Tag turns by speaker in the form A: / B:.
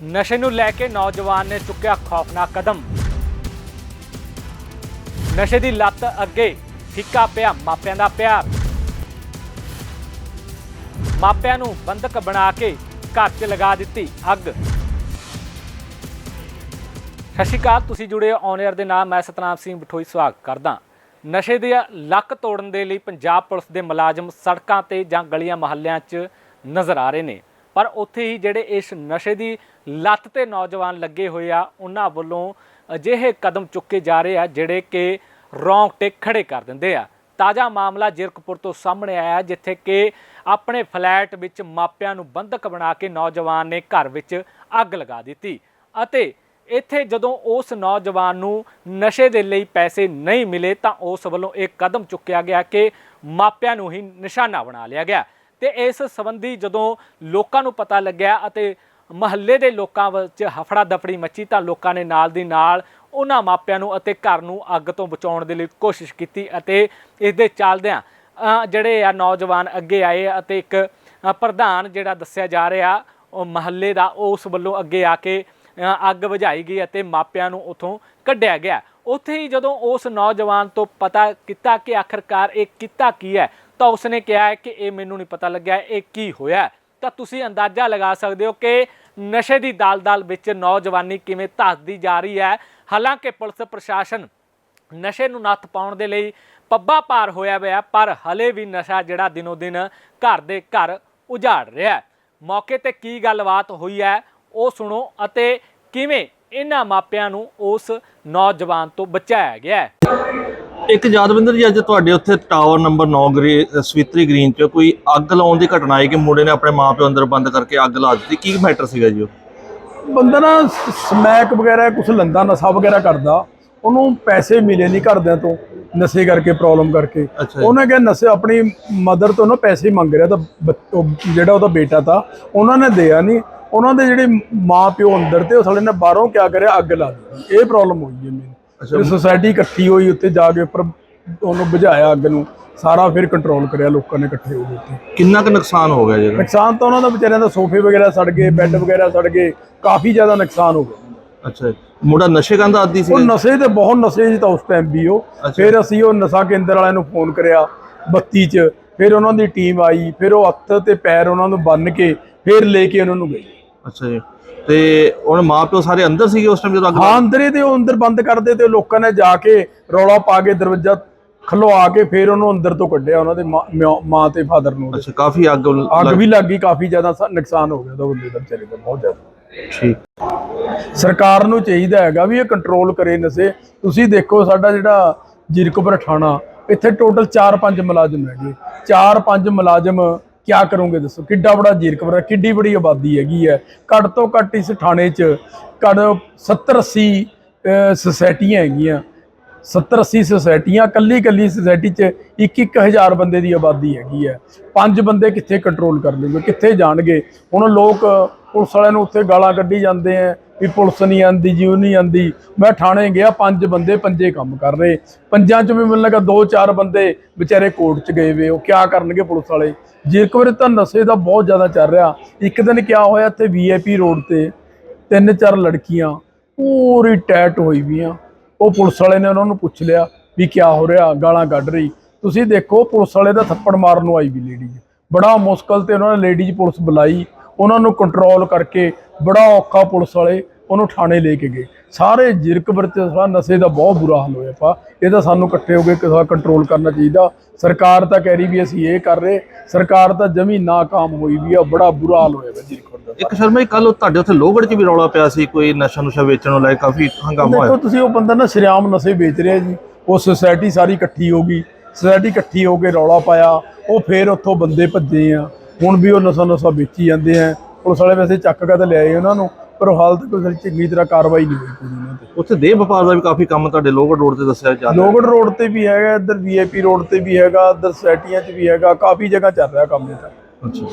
A: ਨਸ਼ੇ ਨੂੰ ਲੈ ਕੇ ਨੌਜਵਾਨ ਨੇ ਚੁੱਕਿਆ ਖੌਫਨਾਕ ਕਦਮ। ਨਸ਼ੇ ਦੀ ਲੱਤ ਅੱਗੇ ਫਿੱਕਾ ਪਿਆ ਮਾਪਿਆਂ ਦਾ ਪਿਆਰ। ਮਾਪਿਆਂ ਨੂੰ ਬੰਦਕ ਬਣਾ ਕੇ ਘਰ 'ਚ ਲਗਾ ਦਿੱਤੀ ਅੱਗ। ਸਤਿ ਸ਼੍ਰੀ ਅਕਾਲ, ਤੁਸੀਂ ਜੁੜੇ ਹੋ ਔਨ 에ਅਰ ਦੇ ਨਾਲ, ਮੈਂ ਸਤਨਾਮ ਸਿੰਘ ਬਠੋਈ ਸਵਾਗਤ ਕਰਦਾ। ਨਸ਼ੇ ਦੇ ਲੱਕ ਤੋੜਨ ਦੇ ਲਈ ਪੰਜਾਬ ਪੁਲਿਸ ਦੇ ਮੁਲਾਜ਼ਮ ਸੜਕਾਂ ਤੇ ਜਾਂ ਗਲੀਆਂ ਮੁਹੱਲਿਆਂ 'ਚ ਨਜ਼ਰ ਆ ਰਹੇ ਨੇ। ਪਰ ਉੱਥੇ ਹੀ ਜਿਹੜੇ ਇਸ ਨਸ਼ੇ ਦੀ ਲੱਤ ਤੇ ਨੌਜਵਾਨ ਲੱਗੇ ਹੋਏ ਆ, ਉਹਨਾਂ ਵੱਲੋਂ ਅਜਿਹੇ ਕਦਮ ਚੁੱਕੇ ਜਾ ਰਹੇ ਆ, ਜਿਹੜੇ ਕਿ ਰੌਂਗਟੇ ਖੜੇ ਕਰ ਦਿੰਦੇ ਆ। ਤਾਜ਼ਾ ਮਾਮਲਾ ਜਿਰਕਪੁਰ ਤੋਂ ਸਾਹਮਣੇ ਆਇਆ, ਜਿੱਥੇ ਕਿ ਆਪਣੇ ਫਲੈਟ ਵਿੱਚ ਮਾਪਿਆਂ ਨੂੰ ਬੰਧਕ ਬਣਾ ਕੇ ਨੌਜਵਾਨ ਨੇ ਘਰ ਵਿੱਚ ਅੱਗ ਲਗਾ ਦਿੱਤੀ ਅਤੇ ਇੱਥੇ ਜਦੋਂ ਉਸ ਨੌਜਵਾਨ ਨੂੰ ਨਸ਼ੇ ਦੇ ਲਈ ਪੈਸੇ ਨਹੀਂ ਮਿਲੇ ਤਾਂ ਉਸ ਵੱਲੋਂ ਇਹ ਕਦਮ ਚੁੱਕਿਆ ਗਿਆ ਕਿ ਮਾਪਿਆਂ ਨੂੰ ਹੀ ਨਿਸ਼ਾਨਾ ਬਣਾ ਲਿਆ ਗਿਆ। ਤੇ ਇਸ ਸੰਬੰਧੀ ਜਦੋਂ ਲੋਕਾਂ ਨੂੰ ਪਤਾ ਲੱਗਿਆ ਅਤੇ ਮਹੱਲੇ ਦੇ ਲੋਕਾਂ ਵਿੱਚ ਹਫੜਾ ਦਫੜੀ ਮੱਚੀ ਤਾਂ ਲੋਕਾਂ ਨੇ ਨਾਲ ਦੀ ਨਾਲ ਉਹਨਾਂ ਮਾਪਿਆਂ ਨੂੰ ਅਤੇ ਘਰ ਨੂੰ ਅੱਗ ਤੋਂ ਬਚਾਉਣ ਦੇ ਲਈ ਕੋਸ਼ਿਸ਼ ਕੀਤੀ ਅਤੇ ਇਸ ਦੇ ਚੱਲਦਿਆਂ ਜਿਹੜੇ ਆ ਨੌਜਵਾਨ ਅੱਗੇ ਆਏ ਅਤੇ ਇੱਕ ਪ੍ਰਧਾਨ ਜਿਹੜਾ ਦੱਸਿਆ ਜਾ ਰਿਹਾ, ਉਹ ਮਹੱਲੇ ਦਾ ਉਸ ਵੱਲੋਂ ਅੱਗੇ ਆ ਕੇ ਅੱਗ ਬੁਝਾਈ ਗਈ ਅਤੇ ਮਾਪਿਆਂ ਨੂੰ ਉਥੋਂ ਕੱਢਿਆ ਗਿਆ। ਉੱਥੇ ਹੀ ਜਦੋਂ ਉਸ ਨੌਜਵਾਨ ਤੋਂ ਪਤਾ ਕੀਤਾ ਕਿ ਆਖਰਕਾਰ ਇਹ ਕੀਤਾ ਕੀ ਹੈ ਤਾਂ ਉਸਨੇ ਕਿਹਾ ਕਿ ਇਹ ਮੈਨੂੰ ਨਹੀਂ ਪਤਾ ਲੱਗਿਆ, ਇਹ ਕੀ ਹੋਇਆ ਤਾਂ ਤੁਸੀਂ ਅੰਦਾਜ਼ਾ ਲਗਾ ਸਕਦੇ ਹੋ ਕਿ ਨਸ਼ੇ ਦੀ ਦਲਦਲ ਵਿੱਚ ਨੌਜਵਾਨੀ ਕਿਵੇਂ ਧੱਸਦੀ ਜਾ ਰਹੀ ਹੈ। ਹਾਲਾਂਕਿ ਪੁਲਿਸ ਪ੍ਰਸ਼ਾਸਨ ਨਸ਼ੇ ਨੂੰ ਨੱਥ ਪਾਉਣ ਦੇ ਲਈ ਪੱਬਾ ਪਾਰ ਹੋਇਆ ਹੋਇਆ, ਪਰ ਹਲੇ ਵੀ ਨਸ਼ਾ ਜਿਹੜਾ ਦਿਨੋ ਦਿਨ ਘਰ ਦੇ ਘਰ ਉਜਾੜ ਰਿਹਾ ਮੌਕੇ ਤੇ ਕੀ ਗੱਲਬਾਤ ਹੋਈ ਹੈ, ਉਹ ਸੁਣੋ ਅਤੇ ਕਿਵੇਂ ਇਹਨਾਂ ਮਾਪਿਆਂ ਨੂੰ ਉਸ ਨੌਜਵਾਨ ਤੋਂ ਬਚਾਇਆ ਗਿਆ ਹੈ।
B: ਇੱਕ ਯਾਦਵਿੰਦਰ ਜੀ ਅੱਜ ਤੁਹਾਡੇ ਉੱਥੇ ਟਾਵਰ ਨੰਬਰ 9 ਗ੍ਰੇ ਸਵਿਤਰੀ ਗ੍ਰੀਨ 'ਚ ਕੋਈ ਅੱਗ ਲਾਉਣ ਦੀ ਘਟਨਾ ਆਈ ਕਿ ਮੁੰਡੇ ਨੇ ਆਪਣੇ ਮਾਪਿਓ ਅੰਦਰ ਬੰਦ ਕਰਕੇ ਅੱਗ ਲਾ ਦਿੱਤੀ? ਕੀ ਮੈਟਰ ਸੀਗਾ ਜੀ ਉਹ?
C: ਬੰਦਾ ਨਾ ਸਮੈਕ ਵਗੈਰਾ ਕੁਝ ਲੰਦਾ ਨਸ਼ਾ ਵਗੈਰਾ ਕਰਦਾ। ਉਹਨੂੰ ਪੈਸੇ ਮਿਲੇ ਨਹੀਂ ਘਰਦਿਆਂ ਤੋਂ ਨਸ਼ੇ ਕਰਕੇ ਪ੍ਰੋਬਲਮ ਕਰਕੇ। ਉਹਨੇ ਕਿਹਾ ਨਸ਼ੇ ਆਪਣੀ ਮਦਰ ਤੋਂ ਨਾ ਪੈਸੇ ਮੰਗ ਰਿਹਾ ਤਾਂ ਜਿਹੜਾ ਉਹਦਾ ਬੇਟਾ ਤਾ ਉਹਨਾਂ ਨੇ ਦਿਆ ਨਹੀਂ ਉਹਨਾਂ ਦੇ ਜਿਹੜੇ ਮਾਂ ਪਿਓ ਅੰਦਰ ਤੇ ਉਹ ਸਾਲੇ ਨੇ ਬਾਹਰੋਂ ਕਿਆ ਕਰਿਆ? ਅੱਗ ਲਾ ਦਿੱਤੀ। ਇਹ ਪ੍ਰੋਬਲਮ ਹੋਈ ਹੈ
B: ਅੱਛਾ।
C: ਸੋਸਾਇਟੀ ਇਕੱਠੀ ਹੋਈ ਉੱਥੇ ਜਾ ਕੇ ਉੱਪਰ ਉਹਨੂੰ ਬੁਝਾਇਆ ਅੱਗ ਨੂੰ ਸਾਰਾ ਫਿਰ ਕੰਟਰੋਲ ਕਰਿਆ ਲੋਕਾਂ ਨੇ ਇਕੱਠੇ ਹੋ ਕੇ ਉੱਥੇ
B: ਕਿੰਨਾ ਕੁ ਨੁਕਸਾਨ ਹੋ ਗਿਆ ਜੀ ਇਹਦਾ?
C: ਨੁਕਸਾਨ ਤਾਂ ਉਹਨਾਂ ਦਾ ਵਿਚਾਰਿਆਂ ਦਾ ਸੋਫੇ ਵਗੈਰਾ ਸੜ ਗਏ ਬੈੱਡ ਵਗੈਰਾ ਸੜ ਗਏ ਕਾਫੀ ਜ਼ਿਆਦਾ ਨੁਕਸਾਨ ਹੋ ਗਿਆ
B: ਅੱਛਾ ਜੀ। ਮੁੰਡਾ ਨਸ਼ੇ ਕਰਦਾ ਆਦੀ
C: ਉਹ
B: ਸੀਗਾ ਜੀ?
C: ਨਸ਼ੇ ਤੇ ਬਹੁਤ ਨਸ਼ੇ ਸੀ ਤਾਂ ਉਸ ਟਾਈਮ ਵੀ ਉਹ। ਫਿਰ ਅਸੀਂ ਉਹ ਨਸ਼ਾ ਕੇਂਦਰ ਵਾਲਿਆਂ ਨੂੰ ਫੋਨ ਕਰਿਆ 32 ਚ ਫਿਰ ਉਹਨਾਂ ਦੀ ਟੀਮ ਆਈ ਫਿਰ ਉਹ ਹੱਥ ਤੇ ਪੈਰ ਉਹਨਾਂ ਨੂੰ ਬੰਨ ਕੇ ਫਿਰ ਲੈ ਕੇ ਉਹਨਾਂ ਨੂੰ ਗਈ
B: ਅੱਛਾ ਜੀ। ਤੇ ਉਹਨਾਂ ਮਾਪਿਓ ਸਾਰੇ ਅੰਦਰ ਸੀਗੇ ਉਸ ਟਾਈਮ ਜਦੋਂ ਅੱਗ
C: ਹਾਂ ਅੰਦਰ ਤੇ ਉਹ ਅੰਦਰ ਬੰਦ ਕਰਦੇ ਤੇ ਲੋਕਾਂ ਨੇ ਜਾ ਕੇ ਰੌਲਾ ਪਾ ਕੇ ਦਰਵਾਜ਼ਾ ਖਲਵਾ ਕੇ ਫਿਰ ਉਹਨੂੰ ਅੰਦਰ ਤੋਂ ਕੱਢਿਆ ਉਹਨਾਂ ਦੇ ਮਾਂ- ਤੇ ਫਾਦਰ ਨੂੰ।
B: ਅੱਛਾ ਕਾਫੀ ਅੱਗ
C: ਅੱਗ ਵੀ ਲੱਗ ਗਈ ਕਾਫੀ ਜ਼ਿਆਦਾ ਨੁਕਸਾਨ ਹੋ ਗਿਆ ਉਹਦਾ ਬੰਦੇ ਦਾ ਵਿਚਾਰੇ ਦਾ ਬਹੁਤ ਜ਼ਿਆਦਾ।
B: ਠੀਕ।
C: ਸਰਕਾਰ ਨੂੰ ਚਾਹੀਦਾ ਹੈਗਾ ਵੀ ਇਹ ਕੰਟਰੋਲ ਕਰੇ ਨਸ਼ੇ। ਤੁਸੀਂ ਦੇਖੋ ਸਾਡਾ ਜਿਹੜਾ ਜੀਰਕਪੁਰ ਥਾਣਾ ਇੱਥੇ ਟੋਟਲ 4-5 ਮੁਲਾਜ਼ਮ ਹੈਗੇ। 4-5 ਮੁਲਾਜ਼ਮ ਕਿਆ ਕਰੋਗੇ ਦੱਸੋ? ਕਿੱਡਾ ਬੜਾ ਜੀਰਕਪੁਰ ਹੈ, ਕਿੱਡੀ ਬੜੀ ਆਬਾਦੀ ਹੈਗੀ ਹੈ। ਘੱਟ ਤੋਂ ਘੱਟ ਇਸ ਥਾਣੇ 'ਚ ਘੱਟ 70-80 ਸੁਸਾਇਟੀਆਂ ਹੈਗੀਆਂ। 70 80 ਸੁਸਾਇਟੀਆਂ ਕੱਲੀ ਕੱਲੀ ਸੁਸਾਇਟੀ 'ਚ 1 ਹਜ਼ਾਰ ਬੰਦੇ ਦੀ ਆਬਾਦੀ ਹੈਗੀ ਹੈ। ਪੰਜ ਬੰਦੇ ਕਿੱਥੇ ਕੰਟਰੋਲ ਕਰ ਲੂਗੇ, ਕਿੱਥੇ ਜਾਣਗੇ? ਹੁਣ ਲੋਕ ਪੁਲਿਸ ਵਾਲਿਆਂ ਨੂੰ ਉੱਥੇ ਗਾਲਾਂ ਕੱਢੀ ਜਾਂਦੇ ਆ ਵੀ ਪੁਲਿਸ ਨਹੀਂ ਆਂਦੀ ਜੀ, ਉਹ ਨਹੀਂ ਆਂਦੀ। ਮੈਂ ਥਾਣੇ ਗਿਆ, ਪੰਜ ਬੰਦੇ ਪੰਜੇ ਕੰਮ ਕਰ ਰਹੇ। ਪੰਜਾਂ 'ਚ ਵੀ ਮੈਨੂੰ ਲੱਗਾ ਦੋ ਚਾਰ ਬੰਦੇ ਵਿਚਾਰੇ ਕੋਰਟ 'ਚ ਗਏ ਵੇ, ਉਹ ਕਿਆ ਕਰਨਗੇ ਪੁਲਿਸ ਵਾਲੇ? ਜੇਕਰ ਤਾਂ ਨਸ਼ੇ ਦਾ ਬਹੁਤ ਜ਼ਿਆਦਾ ਚੱਲ ਰਿਹਾ। ਇੱਕ ਦਿਨ ਕਿਆ ਹੋਇਆ ਇੱਥੇ ਵੀਆਈਪੀ ਰੋਡ ਤੇ, ਤਿੰਨ ਚਾਰ ਲੜਕੀਆਂ ਪੂਰੀ ਟੈਟ ਹੋਈ ਵੀਆਂ। ਉਹ ਪੁਲਿਸ ਵਾਲੇ ਨੇ ਉਹਨਾਂ ਨੂੰ ਪੁੱਛ ਲਿਆ ਵੀ ਕਿਆ ਹੋ ਰਿਹਾ, ਗਾਲਾਂ ਕੱਢ ਰਹੀ। ਤੁਸੀਂ ਦੇਖੋ, ਪੁਲਿਸ ਵਾਲੇ ਦਾ ਥੱਪੜ ਮਾਰਨ ਨੂੰ ਆਈ ਵੀ ਲੇਡੀਜ਼। ਬੜਾ ਮੁਸ਼ਕਲ ਤੇ ਉਹਨਾਂ ਨੇ ਲੇਡੀਜ਼ ਪੁਲਿਸ ਬੁਲਾਈ। ਉਹਨਾਂ ਨੂੰ ਕੰਟਰੋਲ ਕਰਕੇ ਬੜਾ ਔਖਾ ਪੁਲਿਸ ਵਾਲੇ ਉਹਨੂੰ ਥਾਣੇ ਲੈ ਕੇ ਗਏ। ਸਾਰੇ ਜਿਰਕ ਵਰਤੇ ਸਾਰਾ ਨਸ਼ੇ ਦਾ ਬਹੁਤ ਬੁਰਾ ਹਾਲ ਹੋਇਆ ਪਾ ਇਹ ਤਾਂ ਸਾਨੂੰ ਇਕੱਠੇ ਹੋ ਕੇ ਕਿਸੇ ਕੰਟਰੋਲ ਕਰਨਾ ਚਾਹੀਦਾ। ਸਰਕਾਰ ਤਾਂ ਕਹਿ ਰਹੀ ਵੀ ਅਸੀਂ ਇਹ ਕਰ ਰਹੇ। ਸਰਕਾਰ ਤਾਂ ਜਮੀ ਨਾਕਾਮ ਹੋਈ ਵੀ ਆ। ਬੜਾ ਬੁਰਾ ਹਾਲ ਹੋਇਆ ਵਾ ਜਿਰਕ ਦਾ
B: ਇੱਕ ਸ਼ਰਮਾ ਜੀ ਕੱਲ ਤੁਹਾਡੇ ਉੱਥੇ ਲੋਹਗੜ 'ਚ ਵੀ ਰੌਲਾ ਪਿਆ ਸੀ ਕੋਈ ਨਸ਼ਾ ਨੁਸ਼ਾ ਵੇਚਣ ਨੂੰ ਲੈ ਕਾਫੀ ਹੰਗਾਮਾ
C: ਦੇਖੋ
B: ਹੋਇਆ।
C: ਤੁਸੀਂ ਉਹ ਬੰਦਾ ਨਾ ਸ਼ਰਿਆਮ ਨਸ਼ੇ ਵੇਚ ਰਿਹਾ ਜੀ। ਉਹ ਸੁਸਾਇਟੀ ਸਾਰੀ ਇਕੱਠੀ ਹੋ ਗਈ। ਸੁਸਾਇਟੀ ਇਕੱਠੀ ਹੋ ਕੇ ਰੌਲਾ ਪਾਇਆ। ਉਹ ਫੇਰ ਉੱਥੋਂ ਬੰਦੇ ਭੱਜੇ ਆ। ਹੁਣ ਵੀ ਉਹ ਨਸ਼ਾ ਨਸ਼ਾ ਵੇਚੀ ਜਾਂਦੇ ਆ। ਪੁਲਿਸ ਵਾਲੇ ਵੈਸੇ ਚੱਕ ਕੇ ਤਾਂ ਲਿਆਏ ਉਹਨਾਂ ਨੂੰ ਪਰ ਹਾਲ ਤੱਕ ਕੋਈ ਚੰਗੀ ਤਰ੍ਹਾਂ ਕਾਰਵਾਈ ਨਹੀਂ ਹੋਈ ਉਹਨਾਂ ਤੇ।
B: ਉੱਥੇ ਦੇਹ ਵਪਾਰ ਦਾ ਵੀ ਕਾਫੀ ਕੰਮ ਤੁਹਾਡੇ ਲੋਹਗੜ ਰੋਡ ਤੇ ਦੱਸਿਆ ਜਾ ਰਿਹਾ।
C: ਲੋਗੜ ਰੋਡ ਤੇ ਵੀ ਹੈਗਾ ਇੱਧਰ ਵੀਆਈਪੀ ਰੋਡ ਤੇ ਵੀ ਹੈਗਾ ਇੱਧਰ ਸੁਸਾਇਟੀਆਂ 'ਚ ਵੀ ਹੈਗਾ ਕਾਫੀ ਜਗ੍ਹਾ ਚੱਲ ਰਿਹਾ ਕੰਮ ਇਹ ਤਾਂ
B: ਅੱਛਾ।